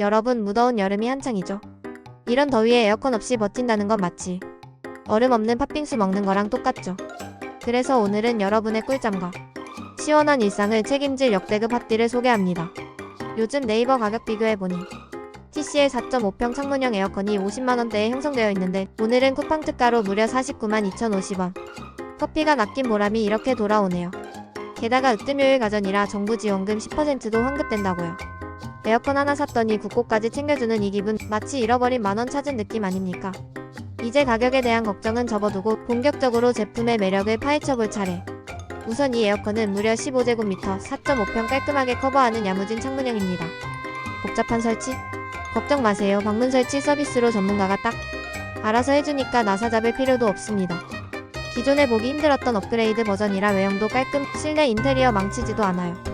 여러분 무더운 여름이 한창이죠. 이런 더위에 에어컨 없이 버틴다는 건 마치 얼음 없는 팥빙수 먹는 거랑 똑같죠. 그래서 오늘은 여러분의 꿀잠과 시원한 일상을 책임질 역대급 핫딜을 소개합니다. 요즘 네이버 가격 비교해보니 TCL 4.5평 창문형 에어컨이 50만원대에 형성되어 있는데 오늘은 쿠팡 특가로 무려 49만 2,050원. 커피가 낚인 보람이 이렇게 돌아오네요. 게다가 으뜸요일 가전이라 정부 지원금 10%도 환급된다고요. 에어컨 하나 샀더니 국고까지 챙겨주는 이 기분 마치 잃어버린 만원 찾은 느낌 아닙니까? 이제 가격에 대한 걱정은 접어두고 본격적으로 제품의 매력을 파헤쳐 볼 차례. 우선 이 에어컨은 무려 15제곱미터 4.5평 깔끔하게 커버하는 야무진 창문형입니다. 복잡한 설치? 걱정 마세요. 방문 설치 서비스로 전문가가 딱 알아서 해주니까 나사 잡을 필요도 없습니다. 기존에 보기 힘들었던 업그레이드 버전이라 외형도 깔끔, 실내 인테리어 망치지도 않아요.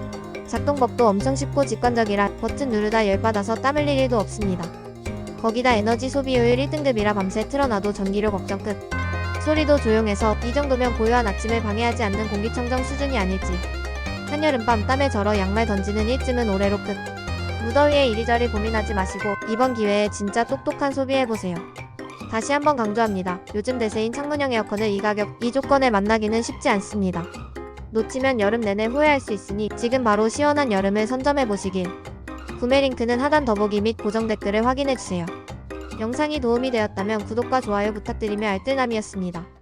작동법도 엄청 쉽고 직관적이라 버튼 누르다 열받아서 땀 흘릴 일도 없습니다. 거기다 에너지 소비효율 1등급이라 밤새 틀어놔도 전기료 걱정 끝. 소리도 조용해서 이 정도면 고요한 아침을 방해하지 않는 공기청정 수준이 아닐지. 한여름밤 땀에 절어 양말 던지는 일쯤은 올해로 끝. 무더위에 이리저리 고민하지 마시고 이번 기회에 진짜 똑똑한 소비해보세요. 다시 한번 강조합니다. 요즘 대세인 창문형 에어컨을 이 가격, 이 조건에 만나기는 쉽지 않습니다. 놓치면 여름 내내 후회할 수 있으니 지금 바로 시원한 여름을 선점해보시길. 구매 링크는 하단 더보기 및 고정 댓글을 확인해주세요. 영상이 도움이 되었다면 구독과 좋아요 부탁드리며 알뜰남이었습니다.